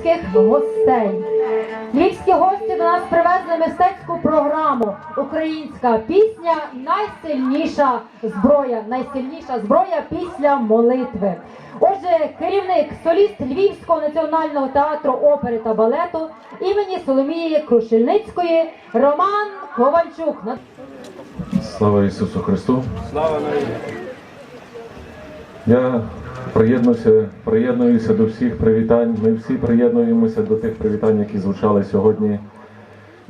львівських гостей. Львівські гості до нас привезли мистецьку програму Українська пісня найсильніша зброя. Найсильніша зброя після молитви. Отже, керівник, соліст Львівського національного театру опери та балету імені Соломії Крушельницької Роман Ковальчук. Слава Ісусу Христу! Слава! Я приєднуюся, приєднуюся до всіх привітань. Ми всі приєднуємося до тих привітань, які звучали сьогодні.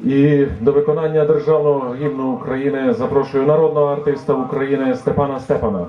І до виконання державного гімну України запрошую народного артиста України Степана Степана.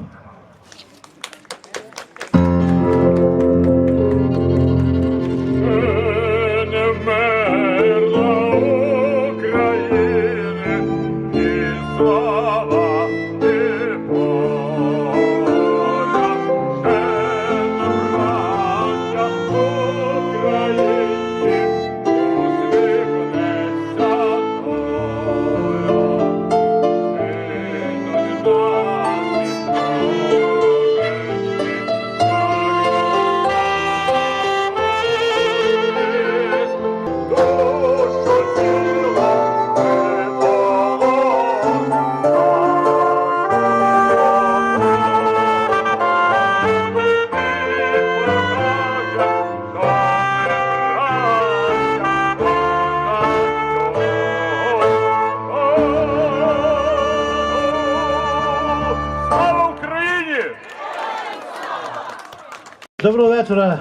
Доброго вечора,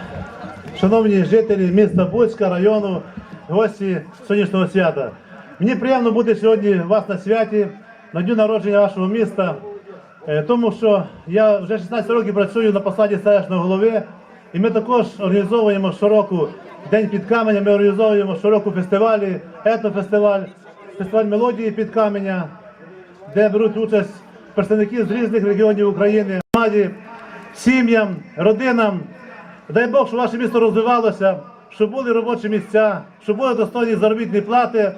шановні жителі міста Буцька, району, гості сонячного свята. Мені приємно бути сьогодні вас на святі, на дню народження вашого міста, е, тому що я вже 16 років працюю на посаді селищного голови, і ми також організовуємо щороку День під каменем, ми організовуємо щороку фестивалі, етнофестиваль, фестиваль мелодії під каменя, де беруть участь представники з різних регіонів України, сім'ям, родинам. Дай Бог, щоб ваше місто розвивалося, щоб були робочі місця, щоб були достойні заробітні плати,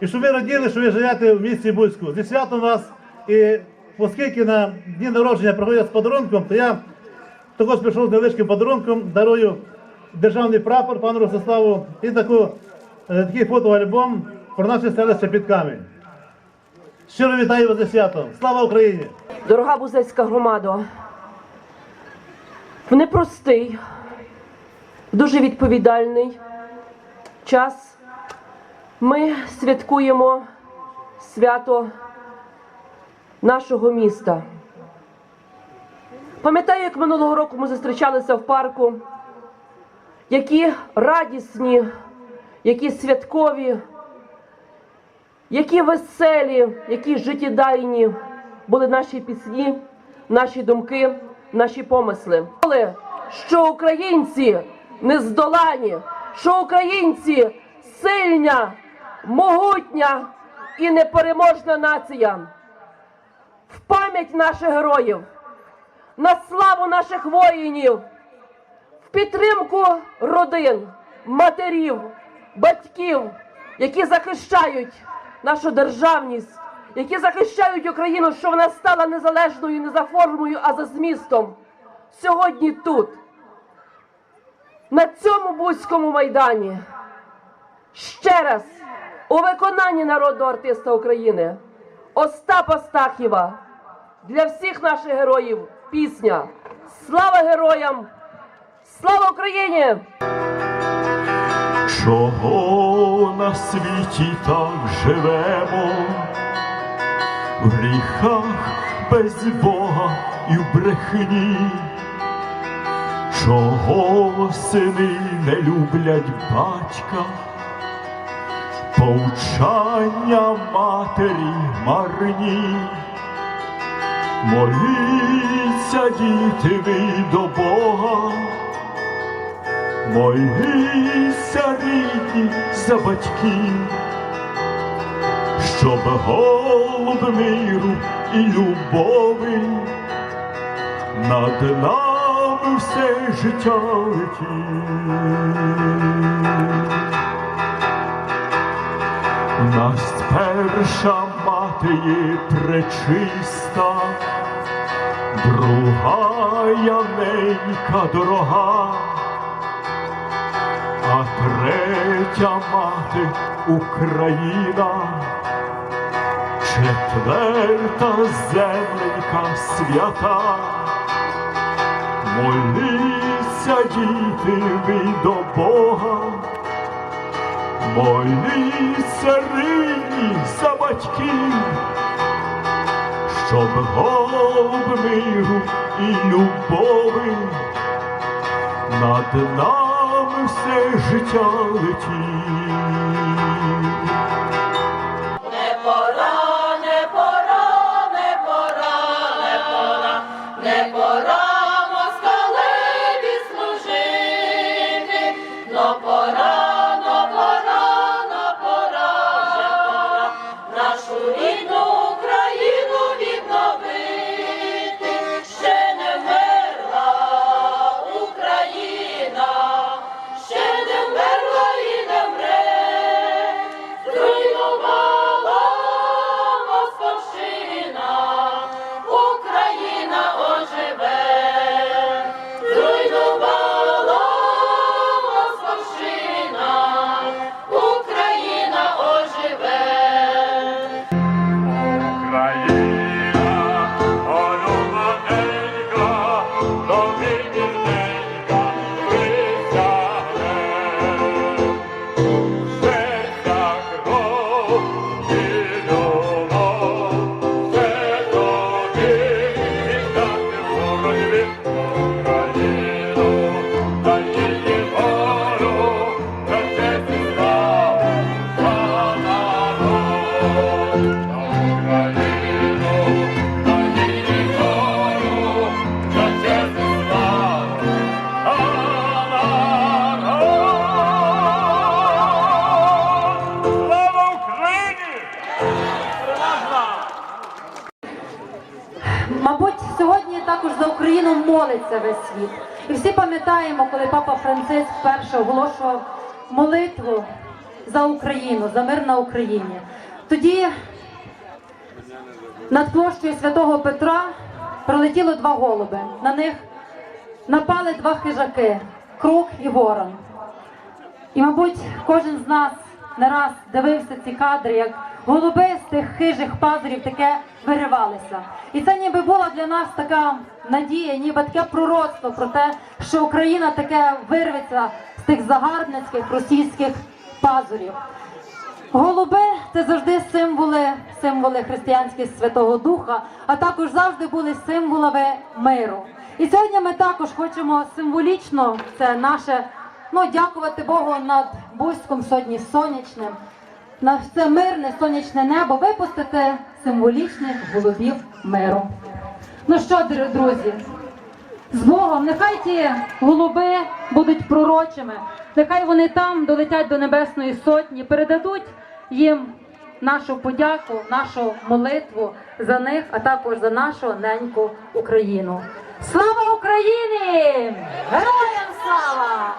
і щоб ви раділи, що ви живете в місті Буцьку. Зі святом вас. І оскільки на дні народження проходять з подарунком, то я також прийшов з невеличким подарунком, дарую державний прапор пану Ростиславу і таку, е, такий фотоальбом про наше селище під камінь. Щиро вітаю вас зі святом. Слава Україні! Дорога бузецька громада, в непростий, дуже відповідальний час ми святкуємо свято нашого міста. Пам'ятаю, як минулого року ми зустрічалися в парку, які радісні, які святкові, які веселі, які життєдайні були наші пісні, наші думки, наші помисли. Але що українці нездолані, що українці сильна, могутня і непереможна нація. В пам'ять наших героїв, на славу наших воїнів, в підтримку родин, матерів, батьків, які захищають нашу державність, які захищають Україну, що вона стала незалежною не за формою, а за змістом. Сьогодні тут, на цьому Бузькому майдані, ще раз у виконанні народного артиста України Остапа Стахіва для всіх наших героїв пісня. Слава героям! Слава Україні! Чого на світі так живемо? В гріхах без Бога і в брехні, чого сини не люблять батька, повчання матері марні, моліться діти ви до Бога. Моліться рідні за батьків, щоб голуб миру і любові над нами все життя летів. Нас перша мати є пречиста, друга яненька дорога. а третя мати Україна, четверта земленька свята. Моліться, діти, ви до Бога, моліться нині за батьків, щоб голуб миру і любові над нами все життя летів. Oh, молиться весь світ. І всі пам'ятаємо, коли папа Франциск вперше оголошував молитву за Україну, за мир на Україні. Тоді над площею святого Петра пролетіло два голуби. На них напали два хижаки круг і ворон. І, мабуть, кожен з нас не раз дивився ці кадри, як голуби з тих хижих пазурів таке виривалися. І це ніби була для нас така надія, ніби таке пророцтво про те, що Україна таке вирветься з тих загарбницьких російських пазурів. Голуби це завжди символи, символи християнські Святого Духа, а також завжди були символами миру. І сьогодні ми також хочемо символічно це наше ну, дякувати Богу над Бузьком сьогодні сонячним, на це мирне сонячне небо випустити символічних голубів миру. Ну що, друзі, з Богом, нехай ті голуби будуть пророчими, нехай вони там долетять до Небесної Сотні, передадуть їм нашу подяку, нашу молитву за них, а також за нашу неньку Україну. Слава Україні! Героям слава!